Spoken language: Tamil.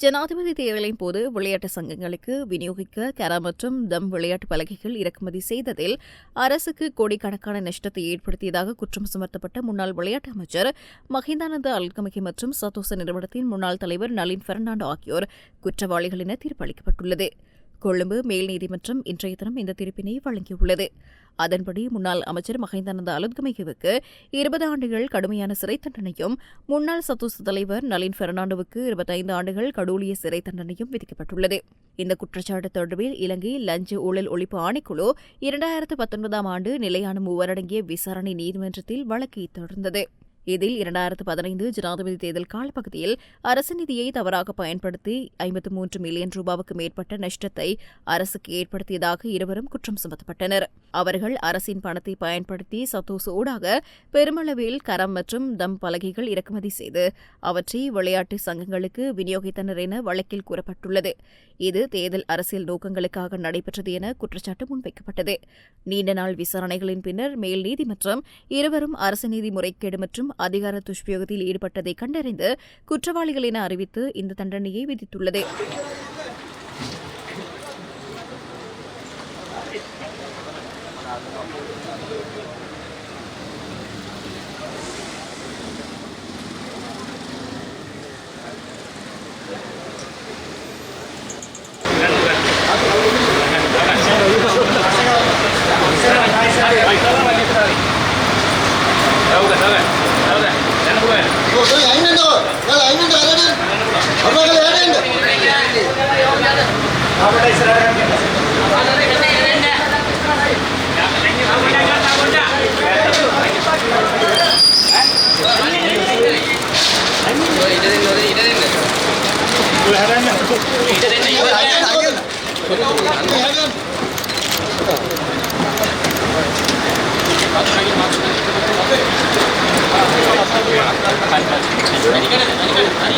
ஜனாதிபதி தேர்தலின் போது விளையாட்டு சங்கங்களுக்கு விநியோகிக்க கர மற்றும் தம் விளையாட்டு பலகைகள் இறக்குமதி செய்ததில் அரசுக்கு கோடிக்கணக்கான நஷ்டத்தை ஏற்படுத்தியதாக குற்றம் சுமத்தப்பட்ட முன்னாள் விளையாட்டு அமைச்சர் மஹிந்தானந்த அல்கமகி மற்றும் சத்தோச நிறுவனத்தின் முன்னாள் தலைவர் நளின் பெர்னாண்டோ ஆகியோர் குற்றவாளிகள் என தீர்ப்பளிக்கப்பட்டுள்ளது. கொழும்பு மேல் நீதிமன்றம் இன்றைய தினம் இந்த தீர்ப்பினை வழங்கியுள்ளது. அதன்படி முன்னாள் அமைச்சர் மஹிந்தானந்த அலுத்கமைகுவுக்கு இருபது ஆண்டுகள் கடுமையான சிறை தண்டனையும் முன்னாள் சத்தோஸ் தலைவர் நளின் பெர்னாண்டோவுக்கு இருபத்தைந்து ஆண்டுகள் கடூழிய சிறை தண்டனையும் விதிக்கப்பட்டுள்ளது. இந்த குற்றச்சாட்டு தொடர்பில் இலங்கை லஞ்ச ஊழல் ஒழிப்பு ஆணைக்குழு இரண்டாயிரத்து பத்தொன்பதாம் ஆண்டு நிலையான மூவரடங்கிய விசாரணை நீதிமன்றத்தில் வழக்கை தொடர்ந்தது. இதில் இரண்டாயிரத்து பதினைந்து ஜனாதிபதி தேர்தல் காலப்பகுதியில் அரசு நிதியை தவறாக பயன்படுத்தி ஐம்பத்து மூன்று மில்லியன் ரூபாவுக்கு மேற்பட்ட நஷ்டத்தை அரசுக்கு ஏற்படுத்தியதாக இருவரும் குற்றம் சுமத்தப்பட்டனர். அவர்கள் அரசின் பணத்தை பயன்படுத்தி சத்தோஸ் ஊடாக பெருமளவில் கரம் மற்றும் தம் பலகைகள் இறக்குமதி செய்து அவற்றை விளையாட்டு சங்கங்களுக்கு விநியோகித்தனர் என வழக்கில் கூறப்பட்டுள்ளது. இது தேர்தல் அரசியல் நோக்கங்களுக்காக நடைபெற்றது என குற்றச்சாட்டு முன்வைக்கப்பட்டது. நீண்ட நாள் விசாரணைகளின் பின்னர் மேல் நீதிமன்றம் இருவரும் அரசு நீதி முறைகேடு மற்றும் அதிகார துஷ்பிரயோகத்தில் ஈடுபட்டதை கண்டறிந்து குற்றவாளிகள் என அறிவித்து இந்த தண்டனையை விதித்துள்ளது. 何